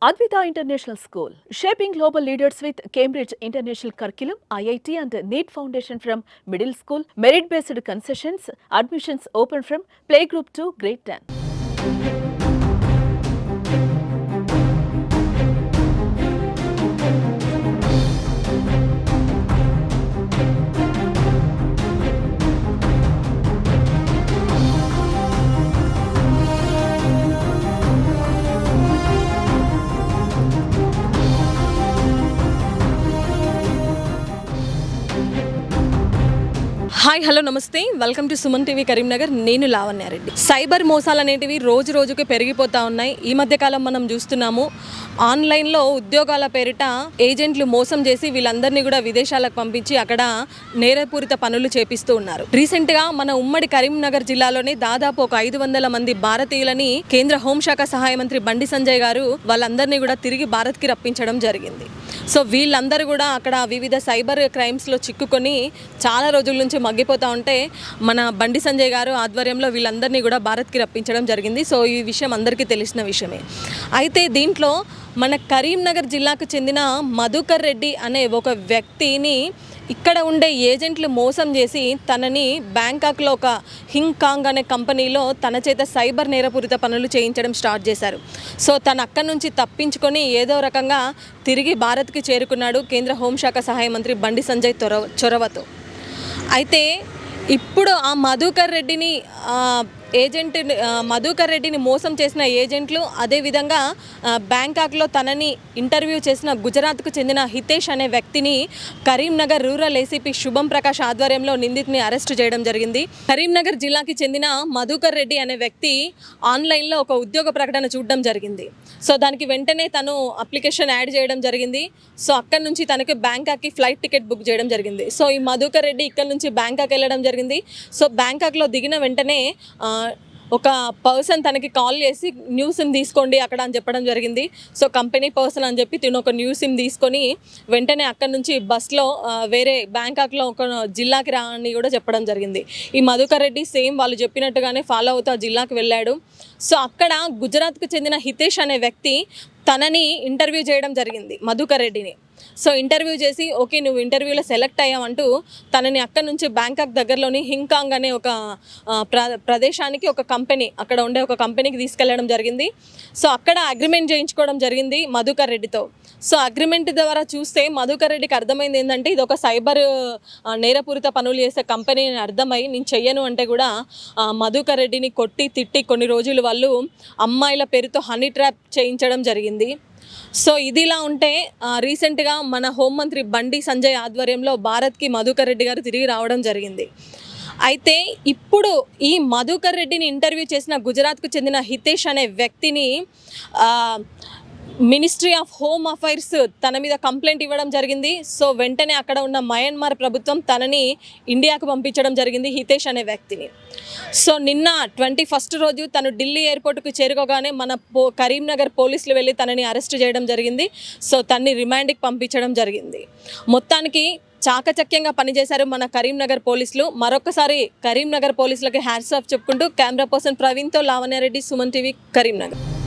Advita International School, shaping global leaders with Cambridge International Curriculum, IIT and NEET Foundation from middle school, merit-based concessions, admissions open from playgroup to grade 10. Hi hello నమస్తే. Welcome to Suman TV Karimnagar. నేను Lavanya Reddy cyber మోసాలు అనేటివి రోజు రోజుకి పెరిగిపోతూ ఉన్నాయి. ఈ మధ్యకాలం మనం చూస్తున్నాము ఆన్లైన్లో ఉద్యోగాల పేరిట ఏజెంట్లు మోసం చేసి వీళ్ళందరినీ కూడా విదేశాలకు పంపించి అక్కడ నేరపూరిత పనులు చేపిస్తూ ఉన్నారు. రీసెంట్గా మన ఉమ్మడి కరీంనగర్ జిల్లాలోనే దాదాపు ఒక ఐదు వందల మంది భారతీయులని కేంద్ర హోంశాఖ సహాయ మంత్రి బండి సంజయ్ గారు వాళ్ళందరినీ కూడా తిరిగి భారత్కి రప్పించడం జరిగింది. సో వీళ్ళందరూ కూడా అక్కడ వివిధ సైబర్ క్రైమ్స్లో చిక్కుకొని చాలా రోజుల నుంచి తగ్గిపోతూ ఉంటే మన బండి సంజయ్ గారు ఆధ్వర్యంలో వీళ్ళందరినీ కూడా భారత్కి రప్పించడం జరిగింది. సో ఈ విషయం అందరికీ తెలిసిన విషయమే. అయితే దీంట్లో మన కరీంనగర్ జిల్లాకు చెందిన మధుకర్ రెడ్డి అనే ఒక వ్యక్తిని ఇక్కడ ఉండే ఏజెంట్లు మోసం చేసి తనని బ్యాంకాక్లో ఒక హింకాంగ్ అనే కంపెనీలో తన చేత సైబర్ నేరపూరిత పనులు చేయించడం స్టార్ట్ చేశారు. సో తను అక్కడి నుంచి తప్పించుకొని ఏదో రకంగా తిరిగి భారత్కి చేరుకున్నాడు కేంద్ర హోంశాఖ సహాయ మంత్రి బండి సంజయ్ చొరవ చొరవతో. అయితే ఇప్పుడు ఆ మధుకర్ రెడ్డిని ఏజెంట్ మధుకర్ రెడ్డిని మోసం చేసిన ఏజెంట్లు అదేవిధంగా బ్యాంకాక్లో తనని ఇంటర్వ్యూ చేసిన గుజరాత్కు చెందిన హితేష్ అనే వ్యక్తిని కరీంనగర్ రూరల్ ఏసీపీ శుభం ప్రకాష్ ఆధ్వర్యంలో నిందితుని అరెస్టు చేయడం జరిగింది. కరీంనగర్ జిల్లాకి చెందిన మధుకర్ రెడ్డి అనే వ్యక్తి ఆన్లైన్లో ఒక ఉద్యోగ ప్రకటన చూడడం జరిగింది. సో దానికి వెంటనే తను అప్లికేషన్ యాడ్ చేయడం జరిగింది. సో అక్కడ నుంచి తనకి బ్యాంకాక్కి ఫ్లైట్ టికెట్ బుక్ చేయడం జరిగింది. సో ఈ మధుకర్ రెడ్డి ఇక్కడ నుంచి బ్యాంకాక్ వెళ్ళడం జరిగింది. సో బ్యాంకాక్లో దిగిన వెంటనే ఒక పర్సన్ తనకి కాల్ చేసి న్యూ సిమ్ తీసుకోండి అక్కడ అని చెప్పడం జరిగింది. సో కంపెనీ పర్సన్ అని చెప్పి తిను ఒక న్యూ సిమ్ తీసుకొని వెంటనే అక్కడ నుంచి బస్లో వేరే బ్యాంకాక్లో ఒక జిల్లాకి రా అని కూడా చెప్పడం జరిగింది. ఈ మధుకర్ రెడ్డి సేమ్ వాళ్ళు చెప్పినట్టుగానే ఫాలో అవుతూ ఆ జిల్లాకి వెళ్ళాడు. సో అక్కడ గుజరాత్కు చెందిన హితేష్ అనే వ్యక్తి తనని ఇంటర్వ్యూ చేయడం జరిగింది మధుకర్ రెడ్డిని. సో ఇంటర్వ్యూ చేసి ఓకే నువ్వు ఇంటర్వ్యూలో సెలెక్ట్ అయ్యావంటూ తనని అక్కడ నుంచి బ్యాంకాక్ దగ్గరలోని హింకాంగ్ అనే ఒక ప్ర ప్రదేశానికి ఒక కంపెనీ అక్కడ ఉండే ఒక కంపెనీకి తీసుకెళ్ళడం జరిగింది. సో అక్కడ అగ్రిమెంట్ చేయించుకోవడం జరిగింది మధుకర్ రెడ్డితో. సో అగ్రిమెంట్ ద్వారా చూస్తే మధుకర్ రెడ్డికి అర్థమైంది ఏంటంటే ఇది ఒక సైబర్ నేరపూరిత పనులు చేసే కంపెనీ అని అర్థమై నేను చెయ్యను అంటే కూడా మధుకర్ రెడ్డిని కొట్టి తిట్టి కొన్ని రోజులు వాళ్ళు అమ్మాయిల పేరుతో హనీ ట్రాప్ చేయించడం జరిగింది. సో ఇదిలా ఉంటే రీసెంట్గా మన హోంమంత్రి బండి సంజయ్ ఆధ్వర్యంలో భారత్కి మధుకర్ రెడ్డి గారు తిరిగి రావడం జరిగింది. అయితే ఇప్పుడు ఈ మధుకర్ రెడ్డిని ఇంటర్వ్యూ చేసిన గుజరాత్కు చెందిన హితేష్ అనే వ్యక్తిని మినిస్ట్రీ ఆఫ్ హోమ్ అఫైర్స్ తన మీద కంప్లైంట్ ఇవ్వడం జరిగింది. సో వెంటనే అక్కడ ఉన్న మయన్మార్ ప్రభుత్వం తనని ఇండియాకు పంపించడం జరిగింది హితేష్ అనే వ్యక్తిని. సో నిన్న ట్వంటీ ఫస్ట్ రోజు తను ఢిల్లీ ఎయిర్పోర్ట్కు చేరుకోగానే మన పో కరీంనగర్ పోలీసులు వెళ్ళి తనని అరెస్ట్ చేయడం జరిగింది. సో తన్ని రిమాండ్కి పంపించడం జరిగింది. మొత్తానికి చాకచక్యంగా పనిచేశారు మన కరీంనగర్ పోలీసులు. మరొకసారి కరీంనగర్ పోలీసులకు హ్యాట్స్ ఆఫ్ చెప్పుకుంటూ కెమెరా పర్సన్ ప్రవీణ్తో లావణ్యారెడ్డి సుమన్ టీవీ కరీంనగర్